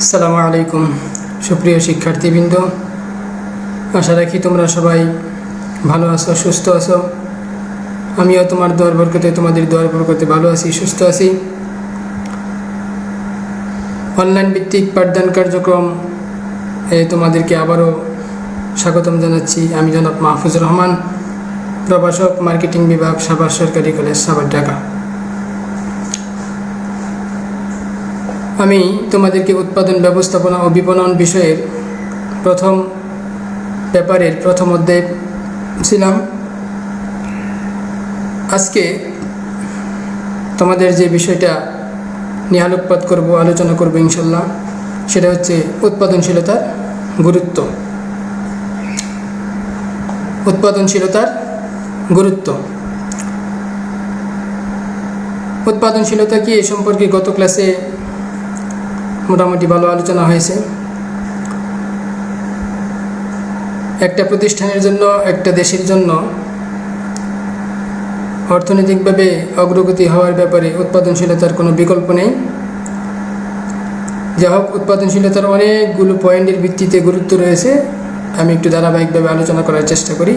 আসসালামু আলাইকুম, সুপ্রিয় শিক্ষার্থীবৃন্দ। আশা রাখি তোমরা সবাই ভালো আছো, সুস্থ আছো। আমিও তোমার দোয়ার বরকতে, তোমাদের দোয়ার বরকতে ভালো আছি, সুস্থ আছি। অনলাইন ভিত্তিক পাঠদান কার্যক্রম, এ তোমাদেরকে আবারও স্বাগতম জানাচ্ছি আমি জনাব মাহফুজ রহমান, প্রভাষক, মার্কেটিং বিভাগ, সাভার সরকারি কলেজ, সাভার ঢাকা। আমি তোমাদেরকে উৎপাদন, ব্যবস্থাপনা ও বিপণন বিষয়ের প্রথম পেপারের প্রথম অধ্যায় ছিলাম। আজকে তোমাদের যে বিষয়টা নিয়ে আলোকপাত করব, আলোচনা করব ইনশাল্লাহ সেটা হচ্ছে উৎপাদনশীলতার গুরুত্ব। উৎপাদনশীলতার গুরুত্ব। উৎপাদনশীলতা কি এ সম্পর্কে গত ক্লাসে মোটামুটি ভালো আলোচনা হয়েছে। একটা প্রতিষ্ঠানের জন্য, একটা দেশের জন্য অর্থনৈতিকভাবে অগ্রগতি হওয়ার ব্যাপারে উৎপাদনশীলতার কোনো বিকল্প নেই। যা হোক, উৎপাদনশীলতার অনেকগুলো পয়েন্টের ভিত্তিতে গুরুত্ব রয়েছে। আমি একটু ধারাবাহিকভাবে আলোচনা করার চেষ্টা করি।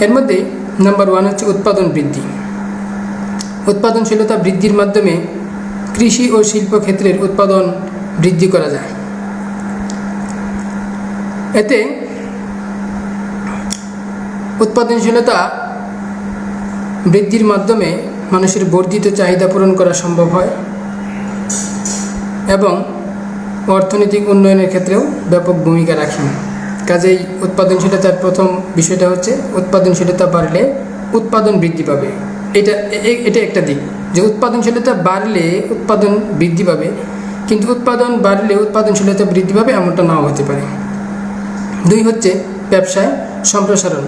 এর মধ্যে নাম্বার ওয়ান হচ্ছে উৎপাদন বৃদ্ধি। উৎপাদনশীলতা বৃদ্ধির মাধ্যমে কৃষি ও শিল্প ক্ষেত্রের উৎপাদন বৃদ্ধি করা যায়। এতে উৎপাদনশীলতা বৃদ্ধির মাধ্যমে মানুষের বর্ধিত চাহিদা পূরণ করা সম্ভব হয় এবং অর্থনৈতিক উন্নয়নের ক্ষেত্রেও ব্যাপক ভূমিকা রাখে। কাজেই উৎপাদনশীলতার প্রথম বিষয়টা হচ্ছে উৎপাদনশীলতা বাড়লে উৎপাদন বৃদ্ধি পাবে। এটা এটা একটা দিক। যে উৎপাদনশীলতা বাড়লে উৎপাদন বৃদ্ধি পাবে কিন্তু উৎপাদন বাড়লে উৎপাদনশীলতা বৃদ্ধি পাবে এমনটা নাও হতে পারে। দুই হচ্ছে ব্যবসায় সম্প্রসারণ।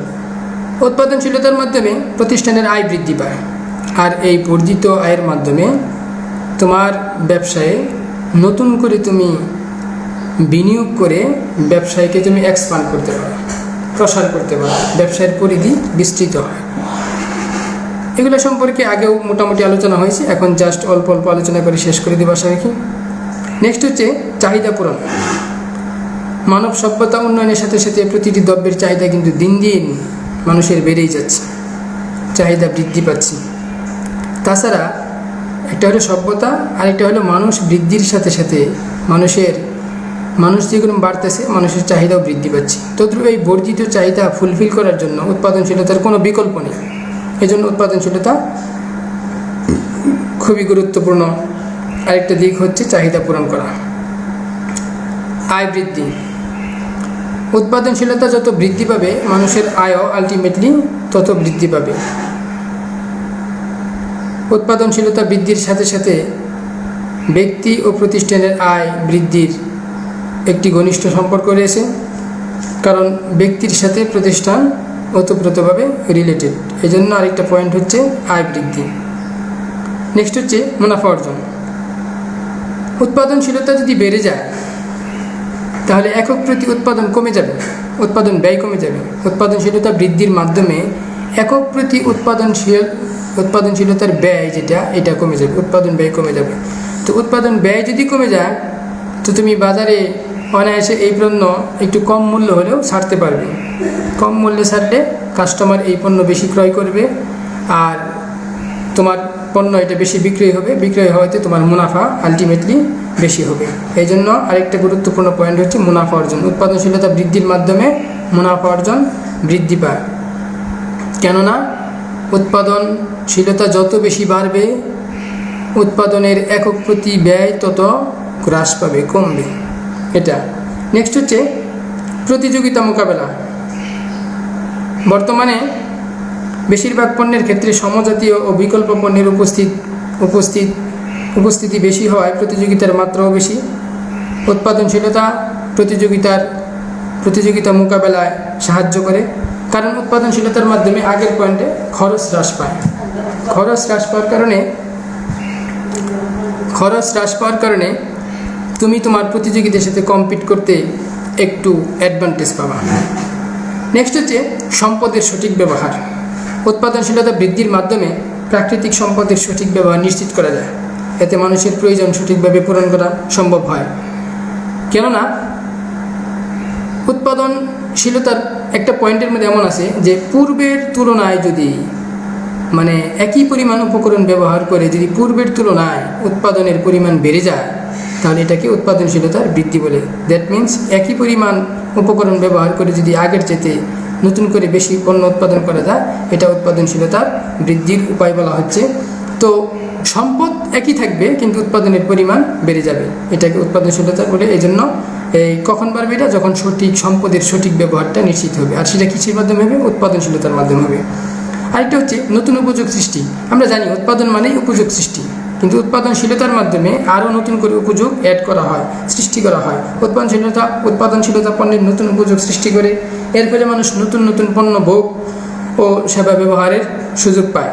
উৎপাদনশীলতার মাধ্যমে প্রতিষ্ঠানের আয় বৃদ্ধি পায়। আর এই বর্ধিত আয়ের মাধ্যমে তোমার ব্যবসায়ে নতুন করে তুমি বিনিয়োগ করে ব্যবসায়কে তুমি এক্সপান্ড করতে পারো, প্রসার করতে পারো, ব্যবসায়ের পরিধি বিস্তৃত হয়। এগুলো সম্পর্কে আগেও মোটামুটি আলোচনা হয়েছে, এখন জাস্ট অল্প অল্প আলোচনা করে শেষ করে দেবো আশা রাখি। নেক্সট হচ্ছে চাহিদা পূরণ। মানব সভ্যতা উন্নয়নের সাথে সাথে প্রতিটি দ্রব্যের চাহিদা কিন্তু দিন দিন মানুষের বেড়েই যাচ্ছে, চাহিদা বৃদ্ধি পাচ্ছে। তাছাড়া একটা হলো সভ্যতা, আরেকটা হলো মানুষ বৃদ্ধির সাথে সাথে মানুষের, মানুষ যেগুলো বাড়তেছে, মানুষের চাহিদাও বৃদ্ধি পাচ্ছে। তদ্রুপ এই বর্ধিত চাহিদা ফুলফিল করার জন্য উৎপাদনশীলতার কোনো বিকল্প নেই। এই জন্য উৎপাদনশীলতা খুবই গুরুত্বপূর্ণ। আরেকটা দিক হচ্ছে চাহিদা পূরণ করা। আয় বৃদ্ধি। উৎপাদনশীলতা যত বৃদ্ধি পাবে, মানুষের আয়ও আলটিমেটলি তত বৃদ্ধি পাবে। উৎপাদনশীলতা বৃদ্ধির সাথে সাথে ব্যক্তি ও প্রতিষ্ঠানের আয় বৃদ্ধির একটি ঘনিষ্ঠ সম্পর্ক রয়েছে, কারণ ব্যক্তির সাথে প্রতিষ্ঠান ওতপ্রোতভাবে রিলেটেড এই জন্য আরেকটা পয়েন্ট হচ্ছে আয় বৃদ্ধি। নেক্সট হচ্ছে মুনাফা অর্জন। উৎপাদনশীলতা যদি বেড়ে যায়, তাহলে একক প্রতি উৎপাদন কমে যাবে, উৎপাদন ব্যয় কমে যাবে। উৎপাদনশীলতা বৃদ্ধির মাধ্যমে একক প্রতি উৎপাদনশীল, উৎপাদনশীলতার ব্যয় যেটা, এটা কমে যাবে, উৎপাদন ব্যয় কমে যাবে। তো উৎপাদন ব্যয় যদি কমে যায়, তো তুমি বাজারে অনায়াসে এই পণ্য একটু কম মূল্য হলেও ছাড়তে পারবে। কম মূল্যে ছাড়লে কাস্টমার এই পণ্য বেশি ক্রয় করবে, আর তোমার পণ্য এটা বেশি বিক্রয় হবে, বিক্রয় হওয়াতে তোমার মুনাফা আলটিমেটলি বেশি হবে। এই জন্য আরেকটা গুরুত্বপূর্ণ পয়েন্ট হচ্ছে মুনাফা অর্জন। উৎপাদনশীলতা বৃদ্ধির মাধ্যমে মুনাফা অর্জন বৃদ্ধি পায়। কেননা উৎপাদনশীলতা যত বেশি বাড়বে, উৎপাদনের একক প্রতি ব্যয় তত হ্রাস পাবে, কমবে। এটা। নেক্সট হচ্ছে প্রতিযোগিতা মোকাবেলা। বর্তমানে বেশিরভাগ পণ্যের ক্ষেত্রে সমজাতীয় ও বিকল্প পণ্যের উপস্থিত উপস্থিত, উপস্থিতি বেশি হওয়ায় প্রতিযোগিতার মাত্রাও বেশি। উৎপাদনশীলতা প্রতিযোগিতার, প্রতিযোগিতা মোকাবেলায় সাহায্য করে, কারণ উৎপাদনশীলতার মাধ্যমে আগের পয়েন্টে খরচ হ্রাস পায়। খরচ হ্রাস পাওয়ার কারণে, খরচ হ্রাস পাওয়ার কারণে তুমি তোমার প্রতিযোগীদের সাথে কম্পিট করতে একটু অ্যাডভান্টেজ পাবা। নেক্সট হচ্ছে সম্পদের সঠিক ব্যবহার। উৎপাদনশীলতা বৃদ্ধির মাধ্যমে প্রাকৃতিক সম্পদের সঠিক ব্যবহার নিশ্চিত করা যায়। এতে মানুষের প্রয়োজন সঠিকভাবে পূরণ করা সম্ভব হয়। কেননা, উৎপাদনশীলতার একটা পয়েন্টের মধ্যে এমন আছে যে, পূর্বের তুলনায় যদি মানে একই পরিমাণ উপকরণ ব্যবহার করে যদি পূর্বের তুলনায় উৎপাদনের পরিমাণ বেড়ে যায়, তাহলে এটাকে উৎপাদনশীলতার বৃদ্ধি বলে। দ্যাট মিন্স একই পরিমাণ উপকরণ ব্যবহার করে যদি আগের চেতে নতুন করে বেশি পণ্য উৎপাদন করা যায়, এটা উৎপাদনশীলতার বৃদ্ধির উপায় বলা হচ্ছে। তো সম্পদ একই থাকবে, কিন্তু উৎপাদনের পরিমাণ বেড়ে যাবে। এটাকে উৎপাদনশীলতা বলে এই জন্য এই কখন বাড়বে এটা? যখন সঠিক সম্পদের সঠিক ব্যবহারটা নিশ্চিত হবে। আর সেটা কৃষির মাধ্যমে হবে? উৎপাদনশীলতার মাধ্যমে হবে। আরেকটা হচ্ছে নতুন উপযোগ সৃষ্টি। আমরা জানি উৎপাদন মানেই উপযোগ সৃষ্টি। কিন্তু উৎপাদনশীলতার মাধ্যমে আরও নতুন করে উপযোগ অ্যাড করা হয়, সৃষ্টি করা হয়। উৎপাদনশীলতা উৎপাদনশীলতা পণ্যের নতুন উপযোগ সৃষ্টি করে এর ফলে মানুষ নতুন নতুন পণ্য, ভোগ ও সেবা ব্যবহারের সুযোগ পায়।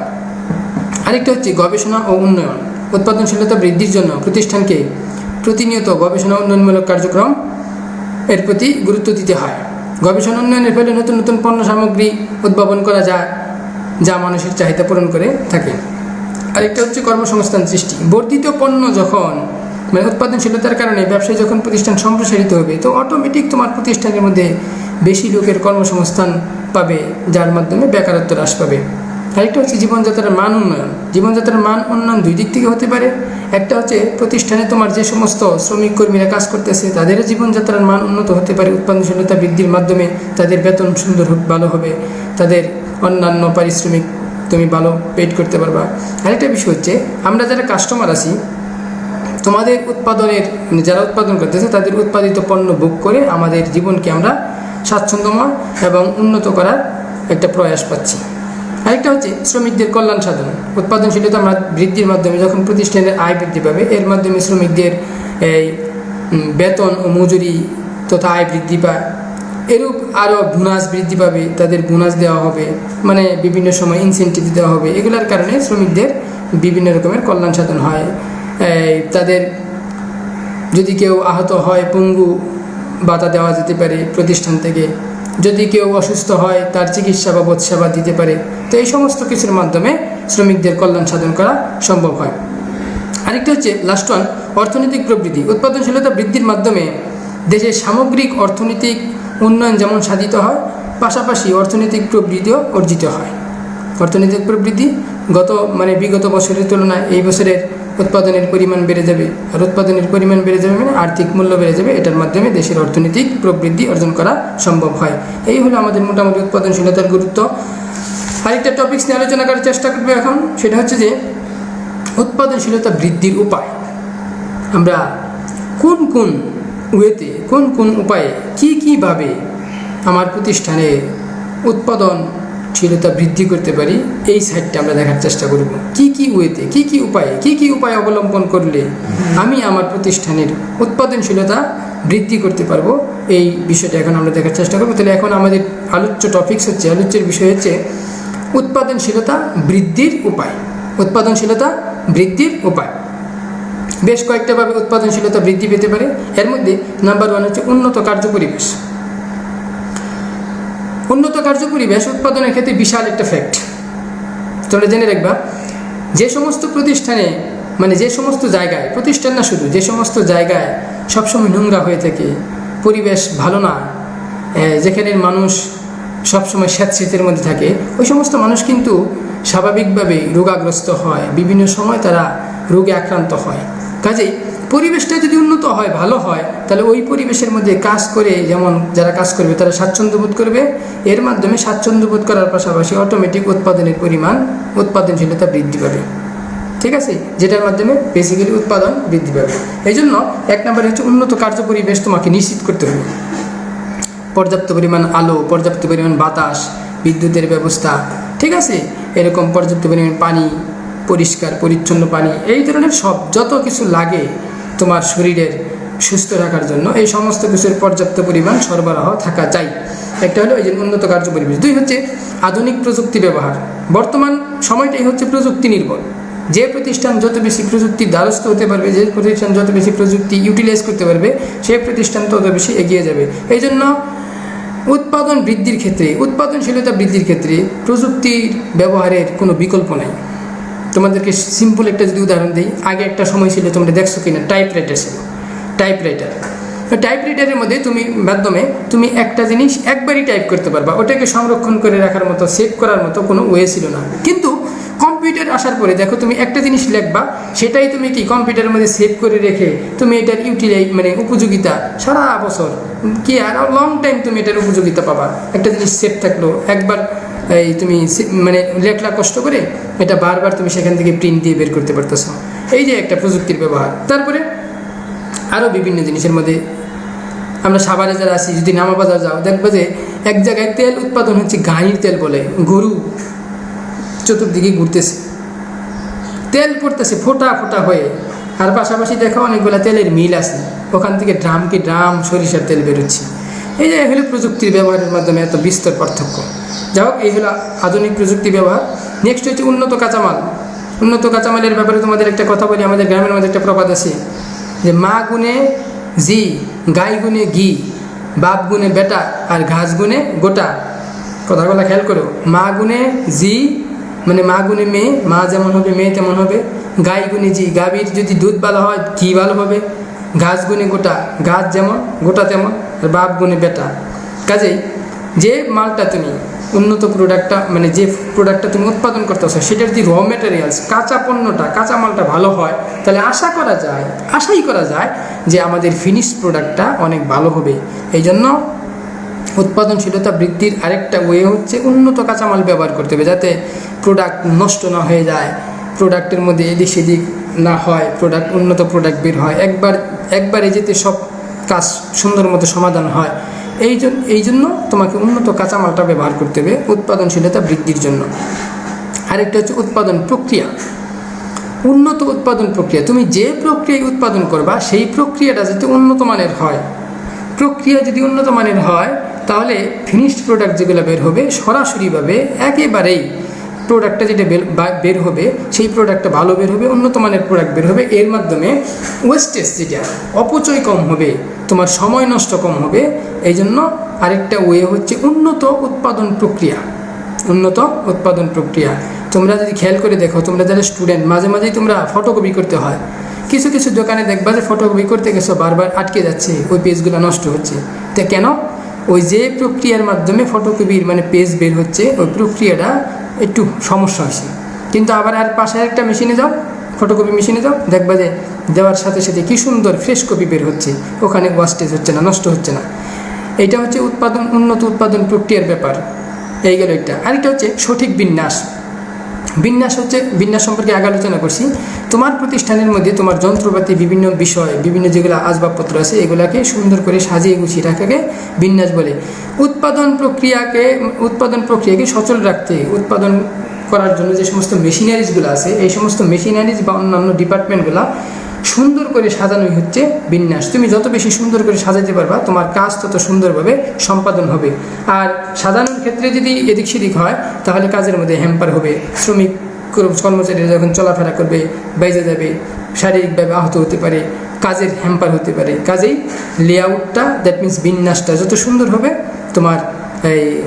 আরেকটা হচ্ছে গবেষণা ও উন্নয়ন। উৎপাদনশীলতা বৃদ্ধির জন্য প্রতিষ্ঠানকে প্রতিনিয়ত গবেষণা উন্নয়নমূলক কার্যক্রম এর প্রতি গুরুত্ব দিতে হয়। গবেষণা উন্নয়নের ফলে নতুন নতুন পণ্য সামগ্রী উদ্ভাবন করা যায়, যা মানুষের চাহিদা পূরণ করে থাকে। আরেকটা হচ্ছে কর্মসংস্থান সৃষ্টি। বর্ধিত পণ্য যখন উৎপাদনশীলতার কারণে ব্যবসায় যখন প্রতিষ্ঠান সম্প্রসারিত হবে, তো অটোমেটিক তোমার প্রতিষ্ঠানের মধ্যে বেশি লোকের কর্মসংস্থান পাবে, যার মাধ্যমে বেকারত্ব হ্রাস পাবে। আরেকটা হচ্ছে জীবনযাত্রার মান উন্নয়ন। জীবনযাত্রার মান উন্নয়ন দুই দিক থেকে হতে পারে। একটা হচ্ছে প্রতিষ্ঠানে তোমার যে সমস্ত শ্রমিক কর্মীরা কাজ করতেছে তাদের জীবনযাত্রার মান উন্নত হতে পারে। উৎপাদনশীলতা বৃদ্ধির মাধ্যমে তাদের বেতন সুন্দর ভালো হবে। তাদের অন্যান্য পারিশ্রমিক তুমি ভালো পেড করতে পারবা। আরেকটা বিষয় হচ্ছে, আমরা যারা কাস্টমার আছি তোমাদের উৎপাদনের মানে যারা উৎপাদন করতেছে, তাদের উৎপাদিত পণ্য বুক করে আমাদের জীবনকে আমরা স্বাচ্ছন্দ্যময় এবং উন্নত করার একটা প্রয়াস পাচ্ছি। আরেকটা হচ্ছে শ্রমিকদের কল্যাণ সাধন। উৎপাদনশীলতা বৃদ্ধির মাধ্যমে যখন প্রতিষ্ঠানের আয় বৃদ্ধি পাবে, এর মাধ্যমে শ্রমিকদের এই বেতন ও মজুরি তথা আয় বৃদ্ধি পায়। এরূপ আরও বোনাস বৃদ্ধি পাবে, তাদের বোনাস দেওয়া হবে মানে বিভিন্ন সময় ইনসেন্টিভ দেওয়া হবে। এগুলোর কারণে শ্রমিকদের বিভিন্ন রকমের কল্যাণ সাধন হয়। তাদের যদি কেউ আহত হয় পঙ্গু বাতা দেওয়া যেতে পারে প্রতিষ্ঠান থেকে। যদি কেউ অসুস্থ হয়, তার চিকিৎসা বাবদ সেবা দিতে পারে। তো এই সমস্ত কিছুর মাধ্যমে শ্রমিকদের কল্যাণ সাধন করা সম্ভব হয়। আরেকটা হচ্ছে লাস্ট ওয়ান অর্থনৈতিক প্রবৃদ্ধি। উৎপাদনশীলতা বৃদ্ধির মাধ্যমে দেশের সামগ্রিক অর্থনৈতিক উন্নয়ন যেমন সাধিত হয়, পাশাপাশি অর্থনৈতিক প্রবৃদ্ধিও অর্জিত হয়। অর্থনৈতিক প্রবৃদ্ধি গত মানে বিগত বছরের তুলনায় এই বছরের উৎপাদনের পরিমাণ বেড়ে যাবে। আর উৎপাদনের পরিমাণ বেড়ে যাবে মানে আর্থিক মূল্য বেড়ে যাবে। এটার মাধ্যমে দেশের অর্থনৈতিক প্রবৃদ্ধি অর্জন করা সম্ভব হয়। এই হলো আমাদের মোটামুটি উৎপাদনশীলতার গুরুত্ব। আরেকটা টপিক্স নিয়ে আলোচনা করার চেষ্টা করব এখন। সেটা হচ্ছে যে, উৎপাদনশীলতা বৃদ্ধির উপায়। আমরা কোন কোন ওয়েতে, কোন কোন উপায়ে, কী কীভাবে আমার প্রতিষ্ঠানে উৎপাদনশীলতা বৃদ্ধি করতে পারি, এই সাইডটা আমরা দেখার চেষ্টা করব। কি কি ওয়েতে কি কি উপায়ে, কি কি উপায় অবলম্বন করলে আমি আমার প্রতিষ্ঠানের উৎপাদনশীলতা বৃদ্ধি করতে পারব? এই বিষয়টা এখন আমরা দেখার চেষ্টা করব। তাহলে এখন আমাদের আলোচ্য টপিকস হচ্ছে, আলোচ্যের বিষয় হচ্ছে উৎপাদনশীলতা বৃদ্ধির উপায়। উৎপাদনশীলতা বৃদ্ধির উপায়। বেশ কয়েকটাভাবে উৎপাদনশীলতা বৃদ্ধি পেতে পারে। এর মধ্যে নাম্বার ওয়ান হচ্ছে উন্নত কার্যপরিবেশ উন্নত কার্যপরিবেশ উৎপাদনের ক্ষেত্রে বিশাল একটা ফ্যাক্ট তোমরা জেনে রাখবা যে সমস্ত প্রতিষ্ঠানে মানে যে সমস্ত জায়গায় প্রতিষ্ঠান না শুধু যে সমস্ত জায়গায় সবসময় নোংরা হয়ে থাকে পরিবেশ ভালো না এ, যেখানে মানুষ সবসময় স্যাঁতস্মৃতির মধ্যে থাকে ওই সমস্ত মানুষ কিন্তু স্বাভাবিকভাবে রোগাগ্রস্ত হয়। বিভিন্ন সময় তারা রোগে আক্রান্ত হয়। কাজেই পরিবেশটা যদি উন্নত হয়, ভালো হয়, তাহলে ওই পরিবেশের মধ্যে কাজ করে, যেমন যারা কাজ করবে, তারা স্বাচ্ছন্দ্য বোধ করবে। এর মাধ্যমে স্বাচ্ছন্দ্য বোধ করার পাশাপাশি অটোমেটিক উৎপাদনের পরিমাণ, উৎপাদনশীলতা বৃদ্ধি পাবে। ঠিক আছে? যেটার মাধ্যমে বেসিক্যালি উৎপাদন বৃদ্ধি পাবে। এই জন্য এক নম্বরে হচ্ছে উন্নত কার্য পরিবেশ তোমাকে নিশ্চিত করতে হবে। পর্যাপ্ত পরিমাণ আলো, পর্যাপ্ত পরিমাণ বাতাস, বিদ্যুতের ব্যবস্থা, ঠিক আছে? এরকম পর্যাপ্ত পরিমাণ পানি, পরিষ্কার, পরিচ্ছন্ন পানি, এই ধরনের সব যত কিছু লাগে তোমার শরীরের সুস্থ রাখার জন্য এই সমস্ত কিছুর পর্যাপ্ত পরিমাণ সরবরাহ থাকা চাই একটা হলো এই যে উন্নত কার্য পরিবেশ। দুই হচ্ছে আধুনিক প্রযুক্তি ব্যবহার। বর্তমান সময়টাই হচ্ছে প্রযুক্তি নির্ভর। যে প্রতিষ্ঠান যত বেশি প্রযুক্তির দ্বারস্থ হতে পারবে, যে প্রতিষ্ঠান যত বেশি প্রযুক্তি ইউটিলাইজ করতে পারবে সেই প্রতিষ্ঠান তত বেশি এগিয়ে যাবে। এই জন্য উৎপাদন বৃদ্ধির ক্ষেত্রে, উৎপাদনশীলতা বৃদ্ধির ক্ষেত্রে প্রযুক্তির ব্যবহারের কোনো বিকল্প নাই। তোমাদেরকে সিম্পল একটা যদি উদাহরণ দিই, আগে একটা সময় ছিল তোমরা দেখছ কিনা টাইপ রাইটার ছিল। টাইপ রাইটার টাইপ রাইটারের মধ্যে তুমি মাধ্যমে তুমি একটা জিনিস একবারই টাইপ করতে পারবা। ওটাকে সংরক্ষণ করে রাখার মতো সেভ করার মতো কোনো ওয়ে ছিল না। কিন্তু কম্পিউটার আসার পরে দেখো তুমি একটা জিনিস লিখবা, সেটাই তুমি কি কম্পিউটারের মধ্যে সেভ করে রেখে তুমি এটার ইউটিলাই মানে উপযোগিতা সারা বছর, কি আর লং টাইম তুমি এটার উপযোগিতা পাবা। একটা জিনিস সেভ থাকল, একবার এই তুমি মানে লেখলা কষ্ট করে এটা বারবার তুমি সেখান থেকে প্রিন্ট দিয়ে বের করতে পারতেছো। এই যে একটা প্রযুক্তির ব্যবহার। তারপরে আরও বিভিন্ন জিনিসের মধ্যে আমরা সাভারে যারা আছি, যদি নামা বাজার যাও, দেখবে যে এক জায়গায় তেল উৎপাদন হচ্ছে গাড়ির তেল বলে, গরু চতুর্দিকে ঘুরতেছে। তেল পড়তেছে ফোটা ফোটা হয়ে। আর পাশাপাশি দেখো অনেকগুলো তেলের মিল আছে। ওখান থেকে ড্রাম কি ড্রাম সরিষার তেল বেরোচ্ছে। এই যে হলো প্রযুক্তির ব্যবহারের মাধ্যমে এত বিস্তর পার্থক্য। যাই হোক, এই হলো আধুনিক প্রযুক্তি ব্যবহার। নেক্সট হচ্ছে উন্নত কাঁচামাল। উন্নত কাঁচামালের ব্যাপারে তোমাদের একটা কথা বলি, আমাদের গ্রামের মধ্যে একটা প্রবাদ আছে যে মা গুনে জি, গাই গুনে ঘি, বাপ গুনে বেটা আর ঘাস গুনে গোটা। কথাগুলো খেয়াল করো। মা গুনে জি মানে মা গুনে মেয়ে, মা যেমন হবে, মেয়ে তেমন হবে। গাই গুনে জি। গাভীর যদি দুধ ভালো হয়, ঘি ভালো হবে। ঘাস গুনে গোটা, গাছ যেমন, গোটা তেমন, আর বাপ গুনে বেটা। কাজেই যে মালটা তুমি উন্নত প্রোডাক্টটা মানে যে প্রোডাক্টটা তুমি উৎপাদন করতে করতেছো, সেটার যদি র মেটেরিয়ালস কাঁচা পণ্যটা, কাঁচা মালটা ভালো হয়, তাহলে আশা করা যায়, আশাই করা যায় যে আমাদের ফিনিশ প্রোডাক্টটা অনেক ভালো হবে। এই জন্য উৎপাদনশীলতা বৃদ্ধির আরেকটা ওয়ে হচ্ছে উন্নত কাঁচামাল ব্যবহার করতে হবে, যাতে প্রোডাক্ট নষ্ট না হয়ে যায় প্রোডাক্টের মধ্যে এদিক সেদিক না হয় প্রোডাক্ট উন্নত প্রোডাক্ট বের হয়, একবার, একবারে যেতে সব কাজ সুন্দর মতো সমাধান হয়। এই জন্য এই জন্য তোমাকে উন্নত কাঁচামালটা ব্যবহার করতে হবে, উৎপাদনশীলতা বৃদ্ধির জন্য। আরেকটা হচ্ছে উৎপাদন প্রক্রিয়া। উন্নত উৎপাদন প্রক্রিয়া, তুমি যে প্রক্রিয়ায় উৎপাদন করবা, সেই প্রক্রিয়াটা যাতে উন্নত মানের হয়। প্রক্রিয়া যদি উন্নত মানের হয়, তাহলে ফিনিশড প্রোডাক্ট যেগুলো বের হবে, সরাসরিভাবে একেবারেই প্রোডাক্টটা যেটা বের- হবে, সেই প্রোডাক্টটা ভালো বের হবে, উন্নত মানের প্রোডাক্ট বের হবে। এর মাধ্যমে ওয়েস্টেজ যেটা, অপচয় কম হবে, তোমার সময় নষ্ট কম হবে। এই জন্য আরেকটা ওয়ে হচ্ছে উন্নত উৎপাদন প্রক্রিয়া। উন্নত উৎপাদন প্রক্রিয়া। তোমরা যদি খেয়াল করে দেখো, তোমরা যারা স্টুডেন্ট মাঝে মাঝেই তোমরা ফটোকপি করতে হয়। কিছু কিছু দোকানে দেখবা যে ফটোকপি করতে গেছো, বারবার আটকে যাচ্ছে, ওই পেজগুলো নষ্ট হচ্ছে। তা কেন? ওই যে প্রক্রিয়ার মাধ্যমে ফটোকপির মানে পেজ বের হচ্ছে, ওই প্রক্রিয়াটা একটু সমস্যা হয়েছে। কিন্তু আবার আর পাশে একটা মেশিনে যাও ফটোকপি মেশিনে যাও, দেখবা যে দেওয়ার সাথে সাথে কী সুন্দর ফ্রেশ কপি বের হচ্ছে। ওখানে ওয়াস্টেজ হচ্ছে না, নষ্ট হচ্ছে না। এটা হচ্ছে উৎপাদন, উন্নত উৎপাদন প্রক্রিয়ার ব্যাপার। এই গেল একটা। আরেকটা হচ্ছে সঠিক বিন্যাস। বিন্যাস হচ্ছে, বিন্যাস সম্পর্কে আগে আলোচনা করছি। তোমার প্রতিষ্ঠানের মধ্যে তোমার যন্ত্রপাতি বিভিন্ন বিষয়, বিভিন্ন যেগুলো আসবাবপত্র আছে, এগুলাকে সুন্দর করে সাজিয়ে গুছিয়ে রাখাকে বিন্যাস বলে। উৎপাদন প্রক্রিয়াকে উৎপাদন প্রক্রিয়াকে সচল রাখতে, উৎপাদন করার জন্য যে সমস্ত মেশিনারিজগুলো আছে, এই সমস্ত মেশিনারিজ বা অন্যান্য ডিপার্টমেন্টগুলো সুন্দর করে সাজানোই হচ্ছে বিন্যাস। তুমি যত বেশি সুন্দর করে সাজাতে পারবা, তোমার কাজ তত সুন্দরভাবে সম্পাদন হবে। আর সাজানোর ক্ষেত্রে যদি এদিক সেদিক হয়, তাহলে কাজের মধ্যে হ্যাম্পার হবে। শ্রমিক কর- কর্মচারীরা যখন চলাফেরা করবে বেজে যাবে, শারীরিকভাবে আহত হতে পারে, কাজের হ্যাম্পার হতে পারে। কাজেই লেআউটটা দ্যাট মিন্স বিন্যাসটা যত সুন্দর হবে, তোমার এই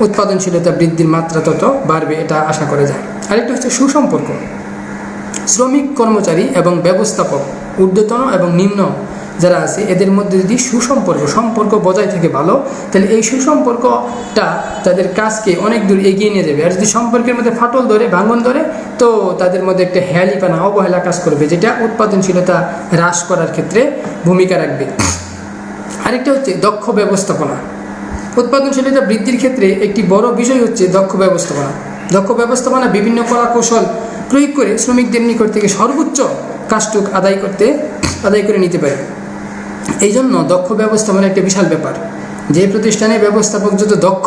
উৎপাদনশীলতা বৃদ্ধির মাত্রা তত বাড়বে, এটা আশা করা যায়। আরেকটা হচ্ছে সুসম্পর্ক। শ্রমিক কর্মচারী এবং ব্যবস্থাপক, ঊর্ধ্বতন এবং নিম্ন যারা আছে, এদের মধ্যে যদি সুসম্পর্ক, সম্পর্ক বজায় থাকে ভালো, তাহলে এই সুসম্পর্কটা তাদের কাজকে অনেক দূর এগিয়ে নিয়ে যাবে। আর যদি সম্পর্কের মধ্যে ফাটল ধরে, ভাঙন ধরে, তো তাদের মধ্যে একটা হেয়ালিপানা অবহেলা কাজ করবে, যেটা উৎপাদনশীলতা হ্রাস করার ক্ষেত্রে ভূমিকা রাখবে। আরেকটা হচ্ছে দক্ষ ব্যবস্থাপনা। উৎপাদনশীলতা বৃদ্ধির ক্ষেত্রে একটি বড় বিষয় হচ্ছে দক্ষ ব্যবস্থাপনা। দক্ষ ব্যবস্থাপনা, বিভিন্ন কলা কৌশল প্রয়োগ করে শ্রমিকদের নিকট থেকে সর্বোচ্চ কাজটুক আদায় করতে, আদায় করে নিতে পারে। এই জন্য দক্ষ ব্যবস্থাপনা একটা বিশাল ব্যাপার। যে প্রতিষ্ঠানে ব্যবস্থাপক যত দক্ষ,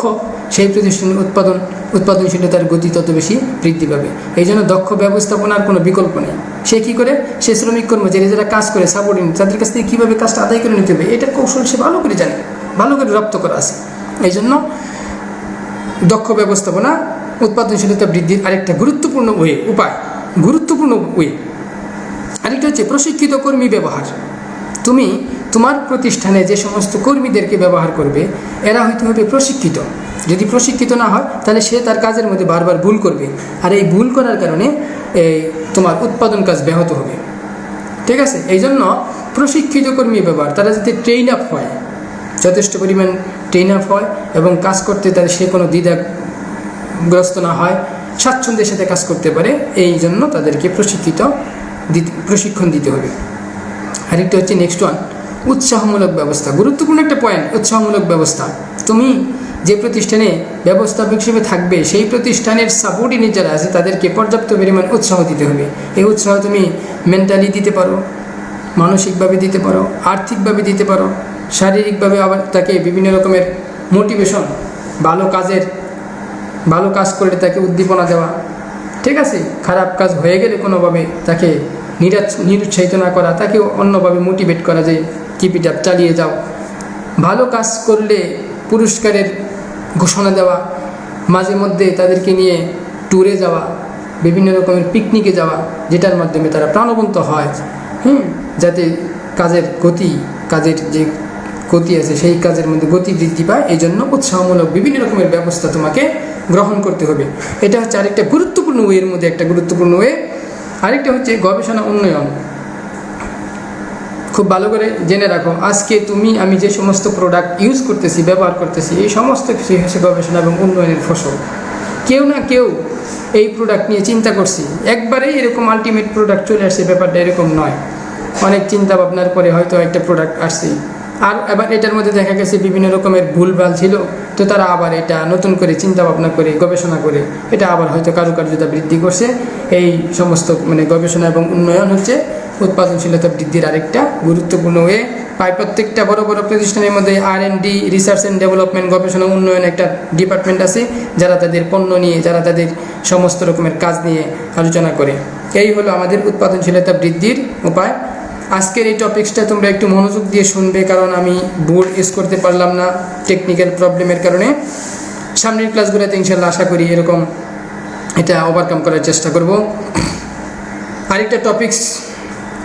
সেই প্রতিষ্ঠানের উৎপাদন উৎপাদনশীলতার গতি তত বেশি বৃদ্ধি পাবে। এই জন্য দক্ষ ব্যবস্থাপনার কোনো বিকল্প নেই। সে কী করে? সে শ্রমিক কর্মচারী যারা কাজ করে সাপোর্টিং তাদের কাছ থেকে কীভাবে কাজটা আদায় করে নিতে হবে? এটার কৌশল সে ভালো করে জানে, ভালো করে রপ্ত করা আছে। এই জন্য দক্ষ ব্যবস্থাপনা উৎপাদনশীলতা বৃদ্ধির আরেকটা গুরুত্বপূর্ণ ওয়ে, উপায়। গুরুত্বপূর্ণ ওয়ে। আরেকটা হচ্ছে প্রশিক্ষিত কর্মী ব্যবহার। তুমি তোমার প্রতিষ্ঠানে যে সমস্ত কর্মীদেরকে ব্যবহার করবে, এরা হয়তো হবে প্রশিক্ষিত। যদি প্রশিক্ষিত না হয়, তাহলে সে তার কাজের মধ্যে বারবার ভুল করবে। আর এই ভুল করার কারণে এই তোমার উৎপাদন কাজ ব্যাহত হবে। ঠিক আছে? এই জন্য প্রশিক্ষিত কর্মী ব্যবহার, তারা যাতে ট্রেন আপ হয়, যথেষ্ট পরিমাণ ট্রেন আপ হয় এবং কাজ করতে তাদের সে কোনো দ্বিধাগ্রস্ত না হয়, স্বাচ্ছন্দ্যের সাথে কাজ করতে পারে, এই জন্য তাদেরকে প্রশিক্ষিত দিতে, প্রশিক্ষণ দিতে হবে। আরেকটা হচ্ছে নেক্সট ওয়ান উৎসাহমূলক ব্যবস্থা। গুরুত্বপূর্ণ একটা পয়েন্ট উৎসাহমূলক ব্যবস্থা। তুমি যে প্রতিষ্ঠানে ব্যবস্থাপক হিসেবে থাকবে, সেই প্রতিষ্ঠানের সাপোর্টিনি যারা আছে, তাদেরকে পর্যাপ্ত পরিমাণ উৎসাহ দিতে হবে। এই উৎসাহ তুমি মেন্টালি দিতে পারো, মানসিকভাবে দিতে পারো, আর্থিকভাবে দিতে পারো, শারীরিকভাবে আবার তাকে বিভিন্ন রকমের মোটিভেশন ভালো কাজের ভালো কাজ করলে তাকে উদ্দীপনা দেওয়া। ঠিক আছে? খারাপ কাজ হয়ে গেলে কোনোভাবে তাকে নিরাচ নিরুৎসাহিত না করা তাকে অন্যভাবে মোটিভেট করা যে কিপ ইট আপ চালিয়ে যাও। ভালো কাজ করলে পুরস্কারের ঘোষণা দেওয়া, মাঝে মধ্যে তাদেরকে নিয়ে ট্যুরে যাওয়া, বিভিন্ন রকমের পিকনিকে যাওয়া, যেটার মাধ্যমে তারা প্রাণবন্ত হয়। হুম? যাতে কাজের গতি, কাজের যে গতি আছে, সেই কাজের মধ্যে গতি বৃদ্ধি পায় এই জন্য উৎসাহমূলক বিভিন্ন রকমের ব্যবস্থা তোমাকে গ্রহণ করতে হবে। এটা হচ্ছে আরেকটা গুরুত্বপূর্ণ ওয়ের মধ্যে একটা গুরুত্বপূর্ণ ওয়ে। আরেকটা হচ্ছে গবেষণা উন্নয়ন। খুব ভালো করে জেনে রাখো, আজকে তুমি, আমি যে সমস্ত প্রোডাক্ট ইউজ করতেছি, ব্যবহার করতেছি, এই সমস্ত কিছুই হচ্ছে গবেষণা এবং উন্নয়নের ফসল। কেউ না কেউ এই প্রোডাক্ট নিয়ে চিন্তা করছি। একবারেই এরকম আলটিমেট প্রোডাক্ট চলে আসছে, ব্যাপারটা এরকম নয়। অনেক চিন্তা ভাবনার পরে হয়তো একটা প্রোডাক্ট আসছে। আর এবার এটার মধ্যে দেখা গেছে বিভিন্ন রকমের ভুলভাল ছিল। তো তারা আবার এটা নতুন করে চিন্তা ভাবনা করে, গবেষণা করে, এটা আবার হয়তো কারুকার্যতা বৃদ্ধি করছে। এই সমস্ত মানে গবেষণা এবং উন্নয়ন হচ্ছে উৎপাদনশীলতা বৃদ্ধির আরেকটা গুরুত্বপূর্ণ ওয়ে প্রায় প্রত্যেকটা বড় বড় প্রতিষ্ঠানের মধ্যে R and D research and development গবেষণা, উন্নয়ন একটা ডিপার্টমেন্ট আছে, যারা তাদের পণ্য নিয়ে, যারা তাদের সমস্ত রকমের কাজ নিয়ে আলোচনা করে। এই হলো আমাদের উৎপাদনশীলতা বৃদ্ধির উপায়। আজকের এই টপিক্সটা তোমরা একটু মনোযোগ দিয়ে শুনবে, কারণ আমি বোর্ড ইউজ করতে পারলাম না টেকনিক্যাল প্রবলেমের কারণে। সামনের ক্লাসগুলোতে ইনশাল্লাহ আশা করি এরকম এটা ওভারকাম করার চেষ্টা করব। আরেকটা টপিক্স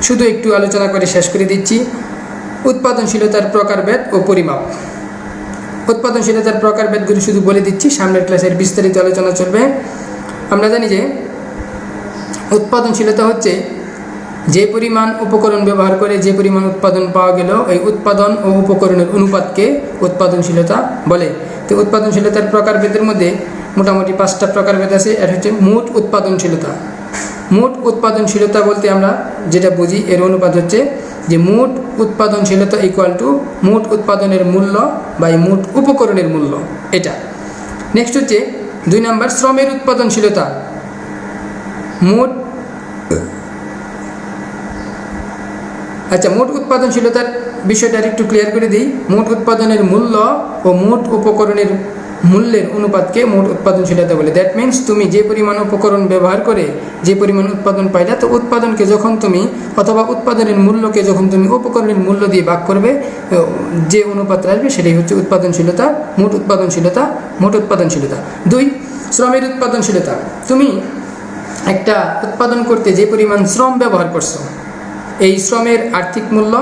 শুধু একটু আলোচনা করে শেষ করে দিচ্ছি। উৎপাদনশীলতার প্রকারভেদ ও পরিমাপ। উৎপাদনশীলতার প্রকারভেদগুলি শুধু বলে দিচ্ছি, সামনের ক্লাসের বিস্তারিত আলোচনা চলবে। আমরা জানি যে উৎপাদনশীলতা হচ্ছে যে পরিমাণ উপকরণ ব্যবহার করে যে পরিমাণ উৎপাদন পাওয়া গেল এই উৎপাদন ও উপকরণের অনুপাতকে উৎপাদনশীলতা বলে। তো উৎপাদনশীলতার প্রকারভেদের মধ্যে মোটামুটি পাঁচটা প্রকারভেদ আছে। এটা হচ্ছে মোট উৎপাদনশীলতা। মোট উৎপাদনশীলতা বলতে আমরা যেটা বুঝি, এর অনুপাত হচ্ছে যে মোট উৎপাদনশীলতা ইকুয়াল টু মোট উৎপাদনের মূল্য বা এই মোট উপকরণের মূল্য, এটা। নেক্সট হচ্ছে দুই নাম্বার শ্রমের উৎপাদনশীলতা। মোট আচ্ছা মোট উৎপাদনশীলতার বিষয়টা একটু ক্লিয়ার করে দিই। মোট উৎপাদনের মূল্য ও মোট উপকরণের মূল্যের অনুপাতকে মোট উৎপাদনশীলতা বলে। দ্যাট মিন্স তুমি যে পরিমাণ উপকরণ ব্যবহার করে যে পরিমাণ উৎপাদন পাইলা, তো উৎপাদনকে যখন তুমি অথবা উৎপাদনের মূল্যকে যখন তুমি উপকরণের মূল্য দিয়ে ভাগ করবে যে অনুপাত আসবে সেটাই হচ্ছে উৎপাদনশীলতা, মোট উৎপাদনশীলতা মোট উৎপাদনশীলতা। দুই, শ্রমের উৎপাদনশীলতা। তুমি একটা উৎপাদন করতে যে পরিমাণ শ্রম ব্যবহার করছ এই শ্রমের আর্থিক মূল্য,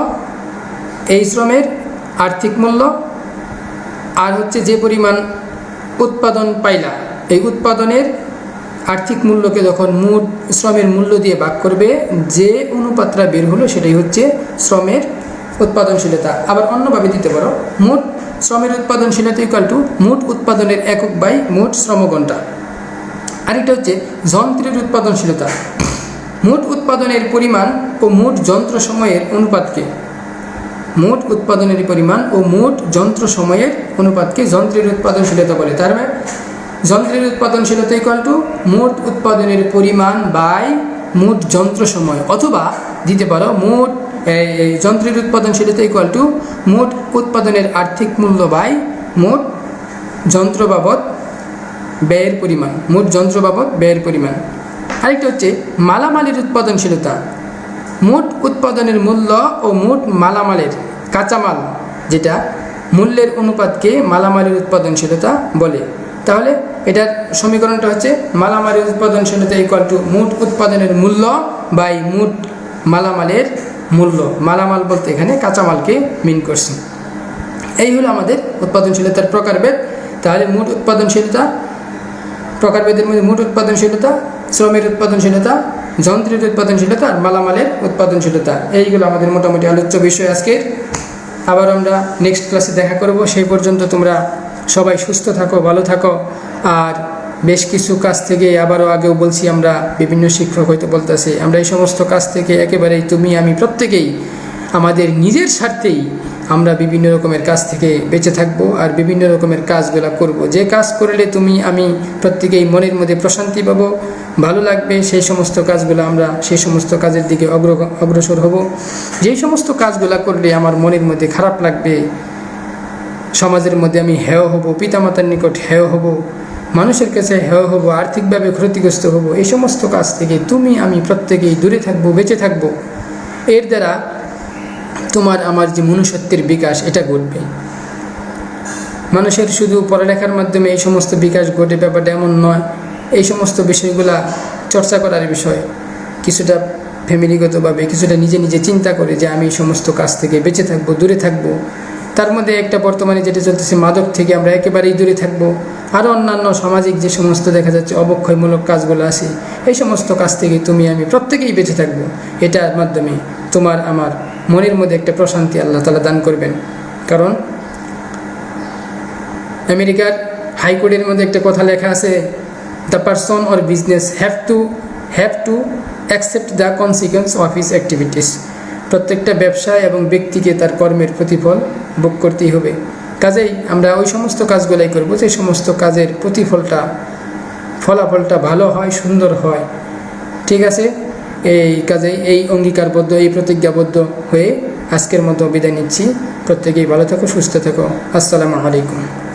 এই শ্রমের আর্থিক মূল্য, আর হচ্ছে যে পরিমাণ উৎপাদন পাইলা, এই উৎপাদনের আর্থিক মূল্যকে যখন মোট শ্রমের মূল্য দিয়ে ভাগ করবে, যে অনুপাতটা বের হলো সেটাই হচ্ছে শ্রমের উৎপাদনশীলতা। আবার অন্যভাবে দিতে পারো, মোট শ্রমের উৎপাদনশীলতা ইকুয়াল টু মোট উৎপাদনের একক বাই মোট শ্রম শ্রমঘণ্টা আরেকটা হচ্ছে যন্ত্রের উৎপাদনশীলতা। মোট উৎপাদনের পরিমাণ ও মোট যন্ত্র সময়ের অনুপাতকে। মোট উৎপাদনের পরিমাণ ও মোট যন্ত্র সময়ের অনুপাতকে যন্ত্রের উৎপাদনশীলতা বলে। তার মানে যন্ত্রের উৎপাদনশীলতা ইকুয়াল টু মোট উৎপাদনের পরিমাণ বাই মোট যন্ত্র সময়। অথবা দিতে পারো, মোট যন্ত্রের উৎপাদনশীলতা ইকুয়াল টু মোট উৎপাদনের আর্থিক মূল্য বাই মোট যন্ত্র বাবদ ব্যয়ের পরিমাণ। মোট যন্ত্র বাবদ ব্যয়ের পরিমাণ। আরেকটা হচ্ছে মালামালের উৎপাদনশীলতা। মোট উৎপাদনের মূল্য ও মোট মালামালের কাঁচামাল, যেটা মূল্যের অনুপাতকে মালামালের উৎপাদনশীলতা বলে। তাহলে এটার সমীকরণটা হচ্ছে মালামালের উৎপাদনশীলতা ইকুয়াল টু মোট উৎপাদনের মূল্য বাই মোট মালামালের মূল্য। মালামাল বলতে এখানে কাঁচামালকে মিন করছি। এই হলো আমাদের উৎপাদনশীলতার প্রকারভেদ। তাহলে মোট উৎপাদনশীলতা প্রকারভেদের মধ্যে মোট উৎপাদনশীলতা, শ্রমের উৎপাদনশীলতা, যন্ত্রের উৎপাদনশীলতা আর মালামালের উৎপাদনশীলতা। এইগুলো আমাদের মোটামুটি আলোচ্য বিষয় আজকের। আবার আমরা নেক্সট ক্লাসে দেখা করব। সেই পর্যন্ত তোমরা সবাই সুস্থ থাকো, ভালো থাকো। আর বেশ কিছু কাজ থেকে আবারও আগেও বলছি, আমরা বিভিন্ন শিক্ষক হয়তো বলতেছে। আমরা এই সমস্ত কাজ থেকে একেবারেই তুমি, আমি প্রত্যেকেই আমাদের নিজের স্বার্থেই আমরা বিভিন্ন রকমের কাজ থেকে বেঁচে থাকব আর বিভিন্ন রকমের কাজগুলো করব। যে কাজ করলে তুমি, আমি প্রত্যেকেই মনের মধ্যে প্রশান্তি পাবো, ভালো লাগবে, সেই সমস্ত কাজগুলো আমরা, সেই সমস্ত কাজের দিকে অগ্র, অগ্রসর হব। যেই সমস্ত কাজগুলো করলে আমার মনের মধ্যে খারাপ লাগবে, সমাজের মধ্যে আমি হেয় হব, পিতামাতার নিকট হেয় হব, মানুষের কাছে হেয় হব, আর্থিকভাবে ক্ষতিগ্রস্ত হব, এই সমস্ত কাজ থেকে তুমি, আমি প্রত্যেকেই দূরে থাকব, বেঁচে থাকব। এর দ্বারা তোমার আমার যে মনুষ্যত্বের বিকাশ, এটা ঘটবে মানুষের শুধু পড়ালেখার মাধ্যমে এই সমস্ত বিকাশ ঘটে, ব্যাপারটা এমন নয়। এই সমস্ত বিষয়গুলা চর্চা করার বিষয়। কিছুটা ফ্যামিলিগতভাবে, কিছুটা নিজে নিজে চিন্তা করে যে আমি এই সমস্ত কাজ থেকে বেঁচে থাকব, দূরে থাকব। তার মধ্যে একটা বর্তমানে যেটা চলতেছে, মাদক থেকে আমরা একেবারেই দূরে থাকব। আরও অন্যান্য সামাজিক যে সমস্ত দেখা যাচ্ছে, অবক্ষয়মূলক কাজগুলো আছে, এই সমস্ত কাজ থেকে তুমি আমি প্রত্যেকেই বেঁচে থাকব। এটার মাধ্যমে তোমার আমার মনের মধ্যে একটা প্রশান্তি আল্লাহ তালা দান করবেন। কারণ আমেরিকার হাইকোর্টের মধ্যে একটা কথা লেখা আছে the person or business have to have to accept the consequence of his activities প্রত্যেকটা ব্যবসায় এবং ব্যক্তিকে তার কর্মের প্রতিফল ভোগ করতেই হবে। কাজেই আমরা ওই সমস্ত কাজগুলাই করব, যে সমস্ত কাজের প্রতিফলটা, ফলাফলটা ভালো হয়, সুন্দর হয়। ঠিক আছে? এই কাজে এই অঙ্গীকারবদ্ধ, এই প্রতিজ্ঞাবদ্ধ হয়ে আজকের মতো বিদায় নিচ্ছি। প্রত্যেকেই ভালো থাকো, সুস্থ থাকো। আসসালামু আলাইকুম।